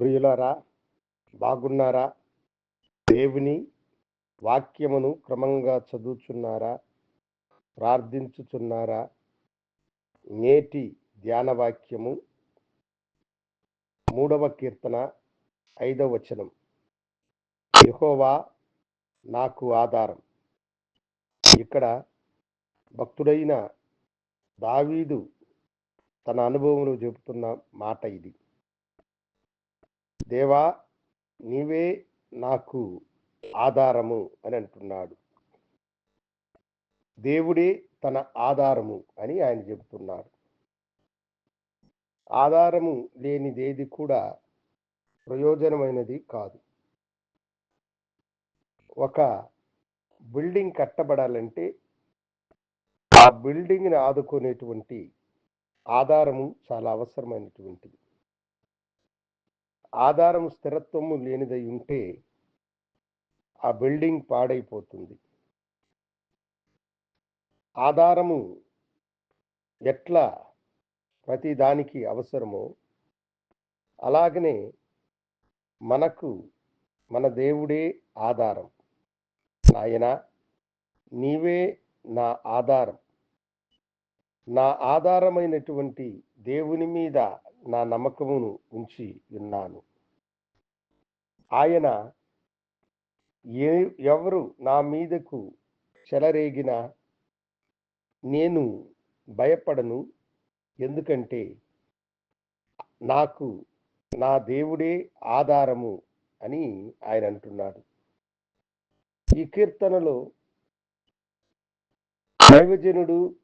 ప్రియులారా బాగున్నారా? దేవుని వాక్యమును క్రమంగా చదువుచున్నారా? ప్రార్థించుచున్నారా? నేటి ధ్యాన వాక్యము మూడవ కీర్తన ఐదవ వచనం. యహోవా నాకు ఆధారం. ఇక్కడ భక్తుడైన దావీదు తన అనుభవంలో చెబుతున్న మాట ఇది. దేవా నీవే నాకు ఆధారము అని అంటున్నాడు. దేవుడే తన ఆధారము అని ఆయన చెబుతున్నాడు ఆధారము లేనిదేది కూడా ప్రయోజనమైనది కాదు. ఒక బిల్డింగ్ కట్టబడాలంటే ఆ బిల్డింగ్ని ఆదుకునేటువంటి ఆధారము చాలా అవసరమైనటువంటిది. ఆధారం స్థిరత్వము లేనిదై ఉంటే ఆ బిల్డింగ్ పాడైపోతుంది. ఆధారము ఎట్లా ప్రతి దానికి అవసరమో అలాగనే మనకు మన దేవుడే ఆధారం. నాయన నీవే నా ఆధారం. నా ఆధారమైనటువంటి దేవుని మీద నా నమ్మకమును ఉంచి ఉన్నాను ఆయన ఏ ఎవరు నా మీదకు చెలరేగినా నేను భయపడను. ఎందుకంటే నాకు నా దేవుడే ఆధారము అని ఆయన అంటున్నాడు. ఈ కీర్తనలో దైవజనుడు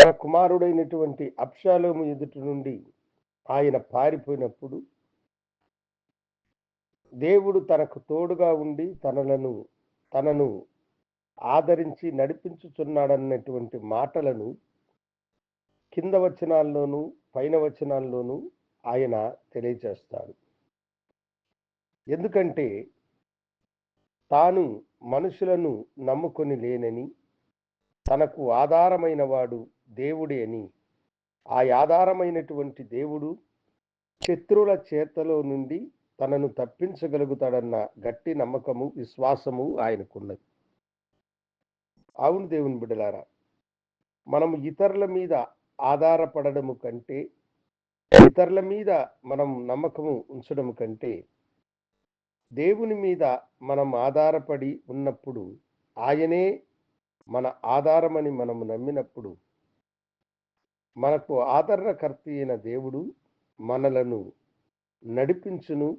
తన కుమారుడైనటువంటి అప్షాలోము ఎదుటి నుండి ఆయన పారిపోయినప్పుడు దేవుడు తనకు తోడుగా ఉండి తనలను తనను ఆదరించి నడిపించుచున్నాడన్నటువంటి మాటలను కింద వచనాల్లోనూ పైన వచనాల్లోనూ ఆయన తెలియచేస్తాడు. ఎందుకంటే తాను మనుషులను నమ్ముకొని లేనని తనకు ఆధారమైన వాడు దేవుడే అని. ఆ ఆధారమైనటువంటి దేవుడు శత్రువుల చేతలో నుండి తనను తప్పించగలుగుతాడన్న గట్టి నమ్మకము విశ్వాసము ఆయనకున్నది. అవును దేవుని బిడ్డలారా మనం ఇతరుల మీద ఆధారపడము కంటే ఇతరుల మీద మనం నమ్మకము ఉంచడం కంటే దేవుని మీద మనం ఆధారపడి ఉన్నప్పుడు ఆయనే మన ఆధారమని మనము నమ్మినప్పుడు మనకు ఆదరణకర్త అయిన దేవుడు మనలను నడిపించును.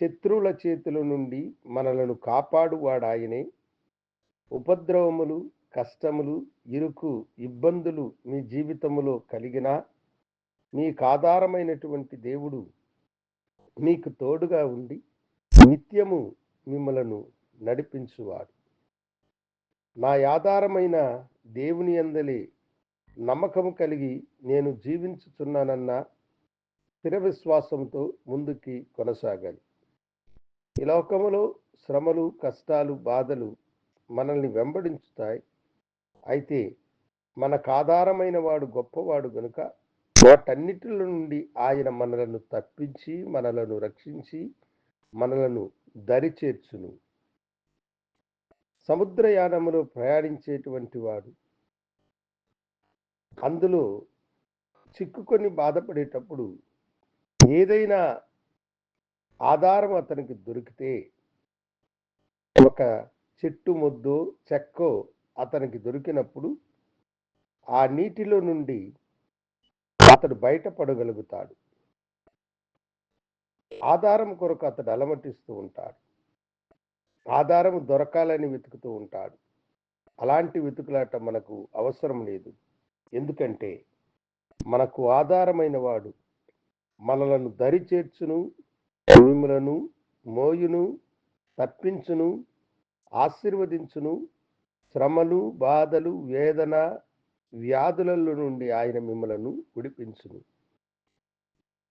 శత్రువుల చేతుల నుండి మనలను కాపాడువాడు ఆయనే. ఉపద్రవములు కష్టములు ఇరుకు ఇబ్బందులు మీ జీవితములో కలిగినా మీకు ఆధారమైనటువంటి దేవుడు మీకు తోడుగా ఉండి నిత్యము మిమ్మలను నడిపించువాడు. నా ఆధారమైన దేవుని అందలే నమ్మకము కలిగి నేను జీవించుచున్నానన్న స్థిర విశ్వాసంతో ముందుకి కొనసాగాలి. ఈ లోకములో శ్రమలు కష్టాలు బాధలు మనల్ని వెంబడించుతాయి. అయితే మనకు ఆధారమైన వాడు గొప్పవాడు గనుక వాటన్నిటి నుండి ఆయన మనలను తప్పించి మనలను రక్షించి మనలను దరి చేర్చును. సముద్రయానములో ప్రయాణించేటువంటి వాడు అందులో చిక్కుకొని బాధపడేటప్పుడు ఏదైనా ఆధారం అతనికి దొరికితే ఒక చెట్టు మొద్దు చెక్కో అతనికి దొరికినప్పుడు ఆ నీటిలో నుండి అతడు బయటపడగలుగుతాడు. ఆధారం కొరకు అతడు అలమటిస్తూ ఉంటాడు. ఆధారం దొరకాలని వెతుకుతూ ఉంటాడు. అలాంటి వెతుకులాట మనకు అవసరం లేదు. ఎందుకంటే మనకు ఆధారమైన వాడు మనలను దరి చేర్చును మోయును తప్పించును ఆశీర్వదించును. శ్రమలు బాధలు వేదన వ్యాధులలో నుండి ఆయన మిమ్మలను విడిపించును.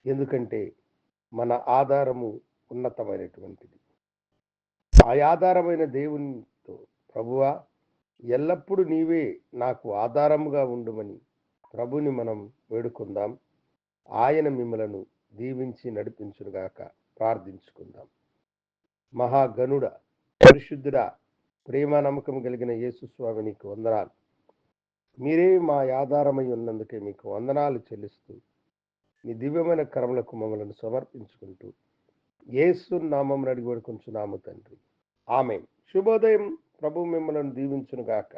ఎందుకంటే మన ఆధారము ఉన్నతమైనటువంటిది. ఆ ఆధారమైన దేవునితో ప్రభువా ఎల్లప్పుడూ నీవే నాకు ఆధారముగా ఉండుమని ప్రభుని మనం వేడుకుందాం. ఆయన మిమ్మలను దీవించి నడిపించునుగాక ప్రార్థించుకుందాం. మహాగనుడ పరిశుద్ధుడా ప్రేమ నమ్మకం కలిగిన యేసు స్వామి నీకు వందనాలు. మీరే మా ఆధారమై ఉన్నందుకే మీకు వందనాలు చెల్లిస్తూ మీ దివ్యమైన కరములకు మమ్మలను సమర్పించుకుంటూ ఏసు నామం అడిగి వేడుకొంచున్నాము తండ్రి. ఆమె శుభోదయం. ప్రభు మిమ్మల్ని దీవించునుగాక.